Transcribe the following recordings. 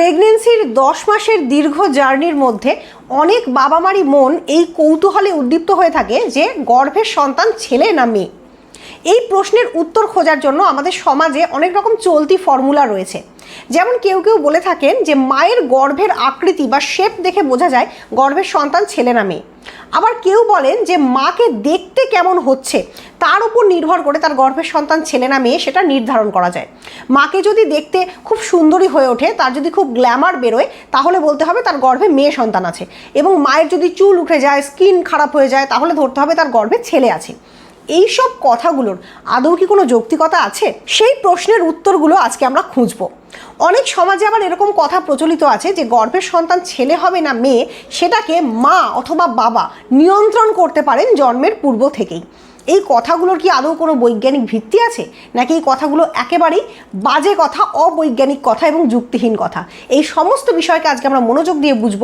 প্রেগনেন্সির দশ মাসের দীর্ঘ জার্নির মধ্যে অনেক বাবা মারই মন এই কৌতূহলে উদ্দীপ্ত হয়ে থাকে যে গর্ভের সন্তান ছেলে না মেয়ে। এই প্রশ্নের উত্তর খোঁজার জন্য আমাদের সমাজে অনেক রকম চলতি ফর্মুলা রয়েছে। যেমন কেউ কেউ বলে থাকেন যে, মায়ের গর্ভের আকৃতি বা শেপ দেখে বোঝা যায় গর্ভের সন্তান ছেলে না মেয়ে। আবার কেউ বলেন যে, মাকে দেখতে কেমন হচ্ছে, তার উপর নির্ভর করে তার গর্ভের সন্তান ছেলে না মেয়ে সেটা নির্ধারণ করা যায়। মাকে যদি দেখতে খুব সুন্দরী হয়ে ওঠে, তার যদি খুব গ্ল্যামার বেরোয়, তাহলে বলতে হবে তার গর্ভে মেয়ে সন্তান আছে। এবং মায়ের যদি চুল উঠে যায় স্কিন খারাপ হয়ে যায়, তাহলে ধরতে হবে তার গর্ভে ছেলে আছে। এইসব কথাগুলোর আদৌ কি কোনো যৌক্তিকতা আছে? সেই প্রশ্নের উত্তরগুলো আজকে আমরা খুঁজব। অনেক সমাজে আবার এরকম কথা প্রচলিত আছে যে গর্ভের সন্তান ছেলে হবে না মেয়ে, সেটাকে মা অথবা বাবা নিয়ন্ত্রণ করতে পারেন জন্মের পূর্ব থেকেই। এই কথাগুলোর কি আদৌ কোনো বৈজ্ঞানিক ভিত্তি আছে? নাকি এই কথাগুলো একেবারেই বাজে কথা, অবৈজ্ঞানিক কথা এবং যুক্তিহীন কথা? এই সমস্ত বিষয়কে আজকে আমরা মনোযোগ দিয়ে বুঝব।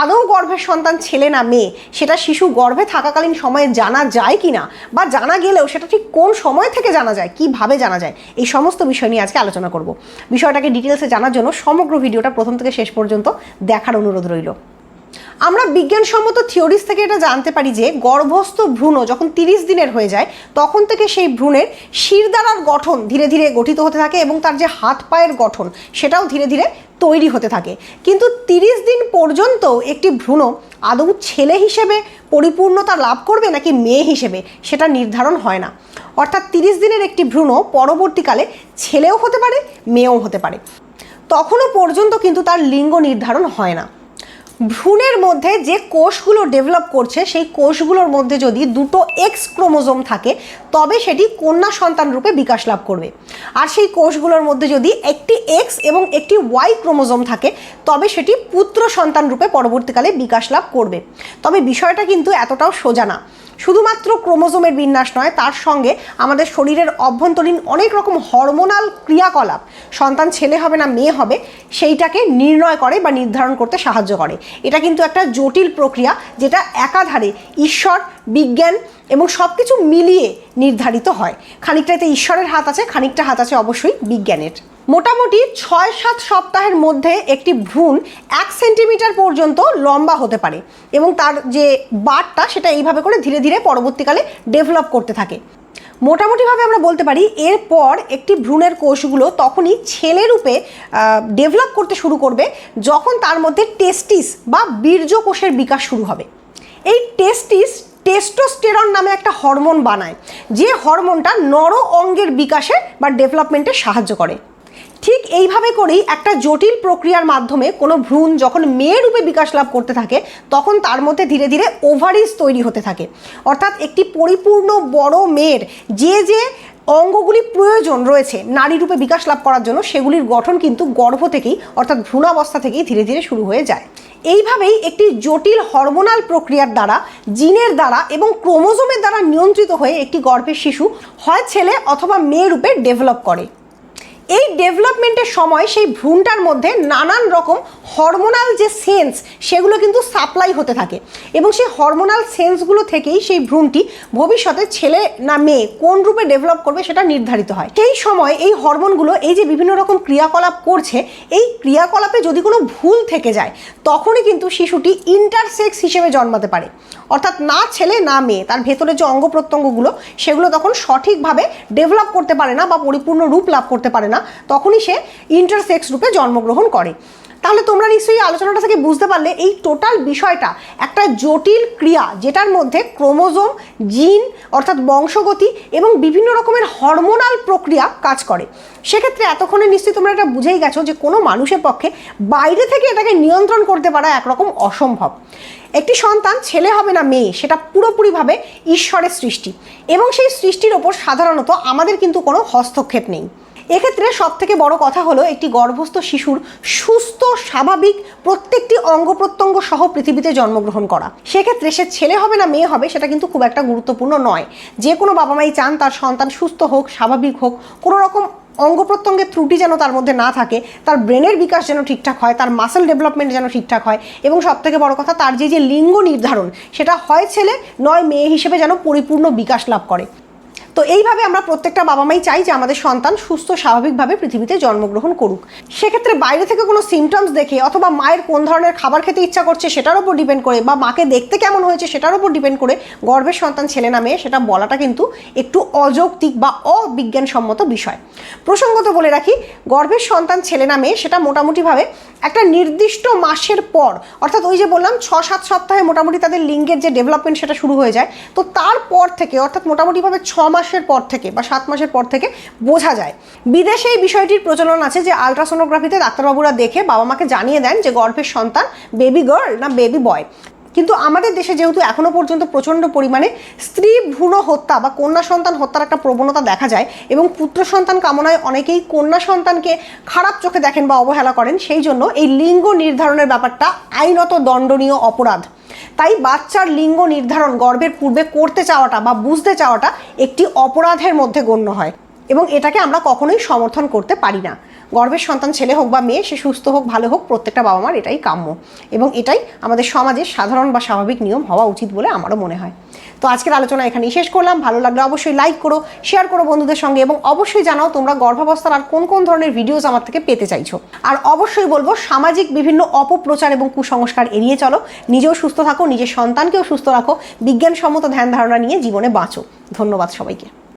আদৌ গর্ভের সন্তান ছেলে না মেয়ে? সেটা শিশু গর্ভে থাকাকালীন সময়ে জানা যায় কি না বা জানা গেলেও সেটা ঠিক কোন সময় থেকে জানা যায়? কীভাবে জানা যায়? এই সমস্ত বিষয় নিয়ে আজকে আলোচনা করব। বিষয়টাকে ডিটেলসে জানার জন্য সমগ্র ভিডিওটা প্রথম থেকে শেষ পর্যন্ত দেখার অনুরোধ রইল। আমরা বিজ্ঞানসম্মত থিওরিজ থেকে এটা জানতে পারি যে গর্ভস্থ ভ্রূণ যখন তিরিশ দিনের হয়ে যায়, তখন থেকে সেই ভ্রূণের শিরদাঁড়ার গঠন ধীরে ধীরে গঠিত হতে থাকে এবং তার যে হাত পায়ের গঠন সেটাও ধীরে ধীরে তৈরি হতে থাকে। কিন্তু তিরিশ দিন পর্যন্ত একটি ভ্রূণ আদৌ ছেলে হিসেবে পরিপূর্ণতা লাভ করবে নাকি মেয়ে হিসেবে সেটা নির্ধারণ হয় না। অর্থাৎ তিরিশ দিনের একটি ভ্রূণ পরবর্তীকালে ছেলেও হতে পারে, মেয়েও হতে পারে। তখনও পর্যন্ত কিন্তু তার লিঙ্গ নির্ধারণ হয় না। ভ্রূণের মধ্যে যে কোষগুলো ডেভেলপ করছে, সেই কোষগুলোর মধ্যে যদি দুটো এক্স ক্রোমোজোম থাকে, তবে সেটি কন্যা সন্তান রূপে বিকাশ লাভ করবে। আর সেই কোষগুলোর মধ্যে যদি একটি এক্স এবং একটি ওয়াই ক্রোমোজোম থাকে, তবে সেটি পুত্র সন্তান রূপে পরবর্তীকালে বিকাশ লাভ করবে। তবে বিষয়টা কিন্তু এতটাও সোজা না। শুধুমাত্র ক্রোমোজোমের বিন্যাস নয়, তার সঙ্গে আমাদের শরীরের অভ্যন্তরীণ অনেক রকম হরমোনাল ক্রিয়াকলাপ, সন্তান ছেলে হবে না মেয়ে হবে, সেইটাকে নির্ণয় করে বা নির্ধারণ করতে সাহায্য করে। এটা কিন্তু একটা জটিল প্রক্রিয়া যেটা একাধারে ঈশ্বর, বিজ্ঞান এবং সব কিছু মিলিয়ে নির্ধারিত হয়। খানিকটা এতে ঈশ্বরের হাত আছে, খানিকটা হাত আছে অবশ্যই বিজ্ঞানের। মোটামুটি ছয় সাত সপ্তাহের মধ্যে একটি ভ্রূণ এক সেন্টিমিটার পর্যন্ত লম্বা হতে পারে এবং তার যে বাটটা সেটা এইভাবে করে ধীরে ধীরে পরবর্তীকালে ডেভেলপ করতে থাকে। মোটামুটিভাবে আমরা বলতে পারি, এরপর একটি ভ্রূণের কোষগুলো তখনই ছেলে রূপে ডেভেলপ করতে শুরু করবে যখন তার মধ্যে টেস্টিস বা বীর্য কোষের বিকাশ শুরু হবে। এই টেস্টিস টেস্টোস্টেরন নামে একটা হরমোন বানায়, যে হরমোনটা নর অঙ্গের বিকাশে বা ডেভেলপমেন্টে সাহায্য করে। ঠিক এইভাবে করেই একটা জটিল প্রক্রিয়ার মাধ্যমে কোনো ভ্রূণ যখন মেয়ে রূপে বিকাশ লাভ করতে থাকে, তখন তার মধ্যে ধীরে ধীরে ওভারিজ তৈরি হতে থাকে। অর্থাৎ একটি পরিপূর্ণ বড় মেয়ের যে যে অঙ্গগুলি প্রয়োজন রয়েছে নারী রূপে বিকাশ লাভ করার জন্য, সেগুলির গঠন কিন্তু গর্ভ থেকেই, অর্থাৎ ভ্রূণাবস্থা থেকেই ধীরে ধীরে শুরু হয়ে যায়। এইভাবেই একটি জটিল হরমোনাল প্রক্রিয়ার দ্বারা, জিনের দ্বারা এবং ক্রোমোজোমের দ্বারা নিয়ন্ত্রিত হয়ে একটি গর্ভের শিশু হয় ছেলে অথবা মেয়ে রূপে ডেভেলপ করে। এই ডেভেলপমেন্টের সময় সেই ভ্রূণটার মধ্যে নানান রকম হরমোনাল যে সেন্স, সেগুলো কিন্তু সাপ্লাই হতে থাকে। এবং সেই হরমোনাল সেন্সগুলো থেকেই সেই ভ্রূণটি ভবিষ্যতে ছেলে না মেয়ে কোন রূপে ডেভেলপ করবে সেটা নির্ধারিত হয়। সেই সময় এই হরমোনগুলো এই যে বিভিন্ন রকম ক্রিয়াকলাপ করছে, এই ক্রিয়াকলাপে যদি কোনো ভুল থেকে যায়, তখনই কিন্তু শিশুটি ইন্টারসেক্স হিসেবে জন্মাতে পারে। অর্থাৎ না ছেলে, না মেয়ে, তার ভেতরে যে অঙ্গ প্রত্যঙ্গগুলো, সেগুলো তখন সঠিকভাবে ডেভেলপ করতে পারে না বা পরিপূর্ণ রূপ লাভ করতে পারে না। তখনই সে ইন্টারসেক্স রূপে জন্মগ্রহণ করে। তাহলে তোমরা নিশ্চয়ই আলোচনাটা থেকে বুঝতে পারলে এই টোটাল বিষয়টা একটা জটিল ক্রিয়া যেটার মধ্যে ক্রোমোজোম, জিন অর্থাৎ বংশগতি এবং বিভিন্ন রকমের হরমোনাল প্রক্রিয়া কাজ করে। সেক্ষেত্রে এতক্ষণে নিশ্চয়ই তোমরা এটা বুঝেই গেছো যে কোনো মানুষের পক্ষে বাইরে থেকে এটাকে নিয়ন্ত্রণ করতে পারা একরকম অসম্ভব। একটি সন্তান ছেলে হবে না মেয়ে, সেটা পুরোপুরিভাবে ঈশ্বরের সৃষ্টি। এবং সেই সৃষ্টির ওপর সাধারণত আমাদের কিন্তু কোনো হস্তক্ষেপ নেই। এক্ষেত্রে সব থেকে বড় কথা হলো একটি গর্ভস্থ শিশুর সুস্থ, স্বাভাবিক প্রত্যেকটি অঙ্গ প্রত্যঙ্গ সহ পৃথিবীতে জন্মগ্রহণ করা। সেক্ষেত্রে সে ছেলে হবে না মেয়ে হবে সেটা কিন্তু খুব একটা গুরুত্বপূর্ণ নয়। যে কোনো বাবা মাই চান তার সন্তান সুস্থ হোক, স্বাভাবিক হোক, কোনো রকম অঙ্গ প্রত্যঙ্গের ত্রুটি যেন তার মধ্যে না থাকে, তার ব্রেনের বিকাশ যেন ঠিকঠাক হয়, তার মাসেল ডেভেলপমেন্ট যেন ঠিকঠাক হয় এবং সব থেকে বড় কথা তার যে যে লিঙ্গ নির্ধারণ, সেটা হয় ছেলে নয় মেয়ে হিসেবে যেন পরিপূর্ণ বিকাশ লাভ করে। তো এইভাবে আমরা প্রত্যেকটা বাবা মাই চাই যে আমাদের সন্তান সুস্থ, স্বাভাবিকভাবে পৃথিবীতে জন্মগ্রহণ করুক। সেক্ষেত্রে বাইরে থেকে কোনো সিমটমস দেখে অথবা মায়ের কোন ধরনের খাবার খেতে ইচ্ছা করছে সেটার উপর ডিপেন্ড করে বা মাকে দেখতে কেমন হয়েছে সেটার উপর ডিপেন্ড করে গর্ভের সন্তান, ছেলে না মেয়ে সেটা বলাটা কিন্তু একটু অযৌক্তিক বা অবিজ্ঞানসম্মত বিষয়। প্রসঙ্গত বলে রাখি, গর্ভের সন্তান, ছেলে না মেয়ে সেটা মোটামুটিভাবে একটা নির্দিষ্ট মাসের পর, অর্থাৎ ওই যে বললাম ছ সাত সপ্তাহে মোটামুটি তাদের লিঙ্গের যে ডেভেলপমেন্ট সেটা শুরু হয়ে যায়, তো তারপর থেকে অর্থাৎ মোটামুটিভাবে ছ মাসের পর থেকে বা সাত মাসের পর থেকে বোঝা যায়। বিদেশে এই বিষয়টির প্রচলন আছে যে আলট্রাসোনোগ্রাফিতে ডাক্তারবাবুরা দেখে বাবা মাকে জানিয়ে দেন যে গর্ভের সন্তান বেবি গার্ল না বেবি বয় কিন্তু আমাদের দেশে যেহেতু এখনও পর্যন্ত প্রচণ্ড পরিমাণে স্ত্রী ভ্রূণ হত্যা বা কন্যা সন্তান হত্যার একটা প্রবণতা দেখা যায় এবং পুত্র সন্তান কামনায় অনেকেই কন্যা সন্তানকে খারাপ চোখে দেখেন বা অবহেলা করেন, সেই জন্য এই লিঙ্গ নির্ধারণের ব্যাপারটা আইনত দণ্ডনীয় অপরাধ। তাই বাচ্চার লিঙ্গ নির্ধারণ গর্বের পূর্বে করতে চাওয়াটা বা বুঝতে চাওয়াটা একটি অপরাধের মধ্যে গণ্য হয় এবং এটাকে আমরা কখনোই সমর্থন করতে পারি না। গর্বের সন্তান ছেলে হোক বা মেয়ে, সে সুস্থ হোক, ভালো হোক, প্রত্যেকটা বাবা মার এটাই কাম্য এবং এটাই আমাদের সমাজের সাধারণ বা স্বাভাবিক নিয়ম হওয়া উচিত বলে আমারও মনে হয়। তো আজকের আলোচনা এখানেই শেষ করলাম। ভালো লাগলে অবশ্যই লাইক করো শেয়ার করো বন্ধুদের সঙ্গে এবং অবশ্যই জানাও তোমরা গর্ভাবস্থার আর কোন কোন ধরনের ভিডিওস আমার থেকে পেতে চাইছো। আর অবশ্যই বলব, সামাজিক বিভিন্ন অপপ্রচার এবং কুসংস্কার এড়িয়ে চলো। নিজেও সুস্থ থাকো, নিজের সন্তানকেও সুস্থ রাখো। বিজ্ঞানসম্মত ধ্যান ধারণা নিয়ে জীবনে বাঁচো। ধন্যবাদ সবাইকে।